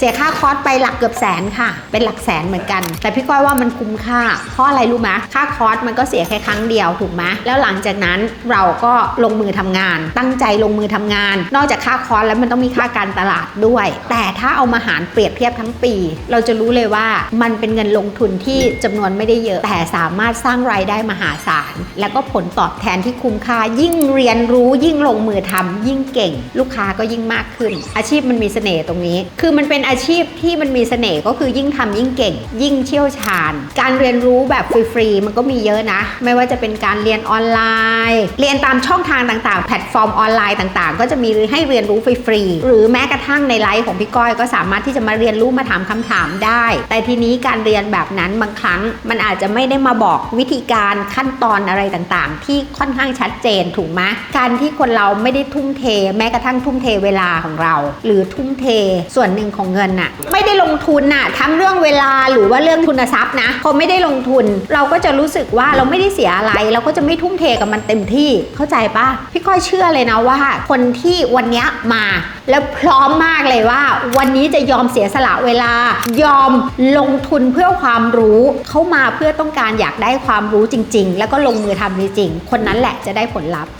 เสียค่าคอร์สไปหลักเกือบแสนค่ะ เป็นหลักแสนเหมือนกัน แต่พี่ก้อยว่ามันคุ้มค่า เพราะอะไรรู้ไหมค่าคอร์สมันก็เสียแค่ครั้งเดียวถูกไหมแล้วหลังจากนั้นเราก็ลงมือทำงาน ตั้งใจลงมือทำงาน นอกจากค่าคอร์สแล้วมันต้องมีค่าการตลาดด้วย แต่ถ้าเอามาหารเปรียบเทียบทั้งปี เราจะรู้เลยว่ามันเป็นเงินลงทุนที่จำนวนไม่ได้เยอะแต่สามารถสร้างรายได้มหาศาลแล้วก็ผลตอบแทนที่คุ้มค่า ยิ่งเรียนรู้ยิ่งลงมือทำยิ่งเก่ง ลูกค้าก็ยิ่งมากขึ้น อาชีพมันมีเสน่ห์ตรงนี้ คือมันเป็นอาชีพที่มันมีเสน่ห์ก็คือยิ่งทำยิ่งเก่ง ยิ่งเชี่ยวชาญ การเรียนรู้แบบฟรีๆมันก็มีเยอะนะ ไม่ว่าจะเป็นการเรียนออนไลน์ เรียนตามช่องทางต่างๆ แพลตฟอร์มออนไลน์ต่างๆ ก็จะมีให้เรียนรู้ฟรีๆหรือแม้กระทั่งในไลฟ์ของพี่ก้อยก็สามารถที่จะมาเรียนรู้มาถามคำถามได้ แต่ทีนี้การเรียนแบบนั้นบางครั้งมันอาจจะไม่ได้มาบอกวิธีการขั้นตอนอะไรต่างๆ ที่ค่อนข้างชัดเจนถูกไหมการที่คนเราไม่ได้ทุ่มเท แม้กระทั่งทุ่มเทเวลาของเรา หรือทุ่มเทส่วนหนึ่งของเงินน่ะไม่ได้ลงทุนน่ะทั้งเรื่องเวลาหรือว่าเรื่องทุนทรัพย์นะพอไม่ได้ลงทุน เราก็จะรู้สึกว่าเราไม่ได้เสียอะไร เราก็จะไม่ทุ่มเทกับมันเต็มที่เข้าใจปะพี่ก้อยเชื่อเลยนะว่า คนที่วันนี้มาแล้วพร้อมมากเลยว่า วันนี้จะยอมเสียสละเวลา ยอมลงทุนเพื่อความรู้เขามาเพื่อต้องการอยากได้ความรู้จริง ๆ แล้วก็ลงมือทำจริงๆคนนั้นแหละจะได้ผลลัพธ์